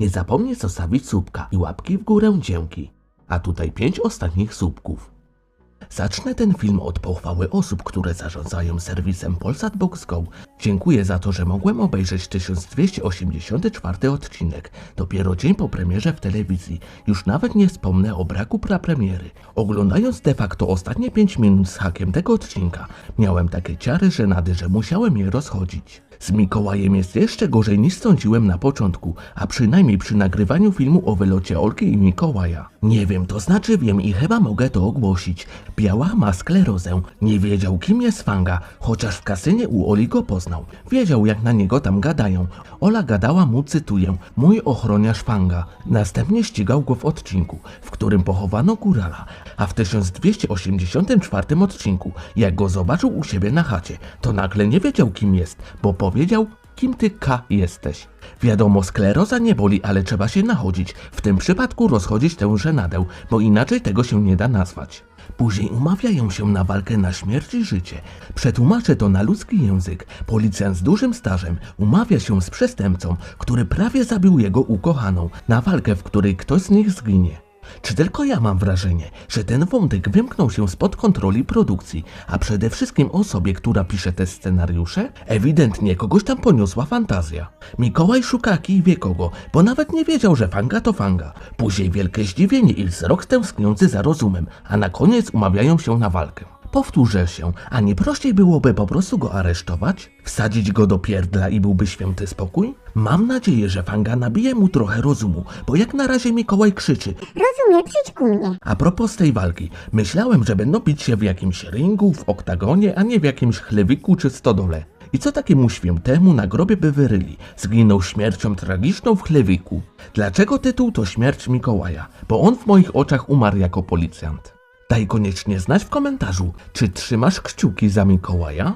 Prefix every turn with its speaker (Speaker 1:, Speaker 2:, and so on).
Speaker 1: Nie zapomnij zostawić słupka i łapki w górę dzięki. A tutaj pięć ostatnich słupków. Zacznę ten film od pochwały osób, które zarządzają serwisem Polsat Box Go. Dziękuję za to, że mogłem obejrzeć 1284 odcinek, dopiero dzień po premierze w telewizji. Już nawet nie wspomnę o braku prapremiery. Oglądając de facto ostatnie 5 minut z hakiem tego odcinka, miałem takie ciary żenady, że musiałem je rozchodzić. Z Mikołajem jest jeszcze gorzej niż sądziłem na początku, a przynajmniej przy nagrywaniu filmu o wylocie Olki i Mikołaja. Nie wiem, to znaczy wiem i chyba mogę to ogłosić. Biała ma sklerozę. Nie wiedział kim jest Fanga, chociaż w kasynie u Oli go poznał. Wiedział jak na niego tam gadają. Ola gadała mu, cytuję, mój ochroniarz Fanga. Następnie ścigał go w odcinku, w którym pochowano górala. A w 1284 odcinku, jak go zobaczył u siebie na chacie, to nagle nie wiedział kim jest, bo powiedział kim ty K jesteś. Wiadomo, skleroza nie boli, ale trzeba się nachodzić. W tym przypadku rozchodzić tę żenadę, bo inaczej tego się nie da nazwać. Później umawiają się na walkę na śmierć i życie. Przetłumaczę to na ludzki język. Policjant z dużym stażem umawia się z przestępcą, który prawie zabił jego ukochaną, na walkę, w której ktoś z nich zginie. Czy tylko ja mam wrażenie, że ten wątek wymknął się spod kontroli produkcji, a przede wszystkim osobie, która pisze te scenariusze? Ewidentnie kogoś tam poniosła fantazja. Mikołaj szuka kij wie kogo, bo nawet nie wiedział, że fanga to fanga. Później wielkie zdziwienie i wzrok tęskniący za rozumem, a na koniec umawiają się na walkę. Powtórzę się, a nie prościej byłoby po prostu go aresztować? Wsadzić go do pierdla i byłby święty spokój? Mam nadzieję, że Fanga nabije mu trochę rozumu, bo jak na razie Mikołaj krzyczy,
Speaker 2: Rozumiem, przyjdź ku mnie.
Speaker 1: a propos tej walki, myślałem, że będą bić się w jakimś ringu, w oktagonie, a nie w jakimś chlewiku czy stodole. I co takiemu świętemu na grobie by wyryli? Zginął śmiercią tragiczną w chlewiku. Dlaczego tytuł to Śmierć Mikołaja? Bo on w moich oczach umarł jako policjant. Daj koniecznie znać w komentarzu, czy trzymasz kciuki za Mikołaja?